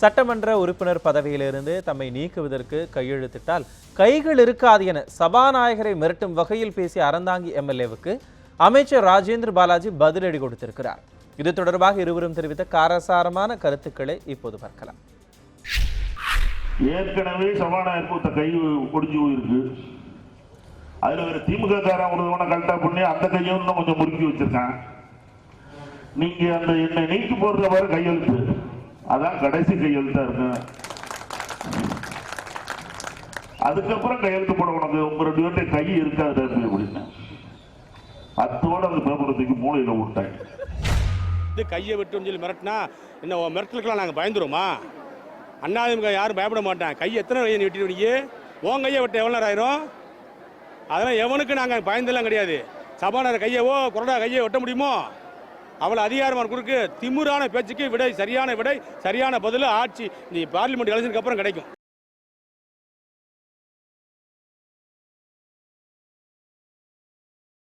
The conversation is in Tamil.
சட்டமன்ற உறுப்பினர் பதவியிலிருந்து தம்மை நீக்குவதற்கு கையெழுத்திட்டால் கைகள் இருக்காது என சபாநாயகரை மிரட்டும் வகையில் பேசிய அறந்தாங்கி எம்எல்ஏவுக்கு அமைச்சர் ராஜேந்திர பாலாஜி பதிலடி கொடுத்திருக்கிறார். இது தொடர்பாக இருவரும் தெரிவித்த காரசாரமான கருத்துக்களை இப்போது பார்க்கலாம். ஏற்கனவே சபாநாயகர் கை ஒடிஞ்சு போயிருக்கு. அதில் வேற திமுக காரன் ஒருவனை கரெக்டா பண்ணி அந்த கையை இன்னும் கொஞ்சம் முறுக்கி வச்சிருக்கான். நீங்கள் அந்த என்னை நீக்கி போடுற கையெழுத்து. அதான் கடைசி கையெழுத்தா இருக்கு அதுக்கப்புறம் கையெழுத்து போட உனக்கு உங்க ரெண்டு பேர்ட்ட கை இருக்காது அப்படின்னு அத்தோட அந்த பேப்பரத்துக்கு மூளையில விட்டாங்க. இது கையை விட்டுன்னு சொல்லி மிரட்டினா என்ன மிரட்டலுக்கெல்லாம் நாங்கள் பயந்துருமா அண்ணாதிமுக யாரும் பயப்பட மாட்டேன் கை எத்தனை கையை நீ உன் கையை விட்டு எவ்வளோ நேரம் ஆயிரும்? அதெல்லாம் எவனுக்கு நாங்கள் பயந்தெல்லாம் கிடையாது. சபாநாயகர் கையவோ கொரோனா கையை வெட்ட முடியுமோ? அவ்வளோ அதிகாரமான குறுக்கு திமிரான பேச்சுக்கு விடை சரியான விடை சரியான பதில் ஆட்சி இந்த பார்லிமெண்ட் எலெக்ஷனுக்கு அப்புறம் கிடைக்கும்.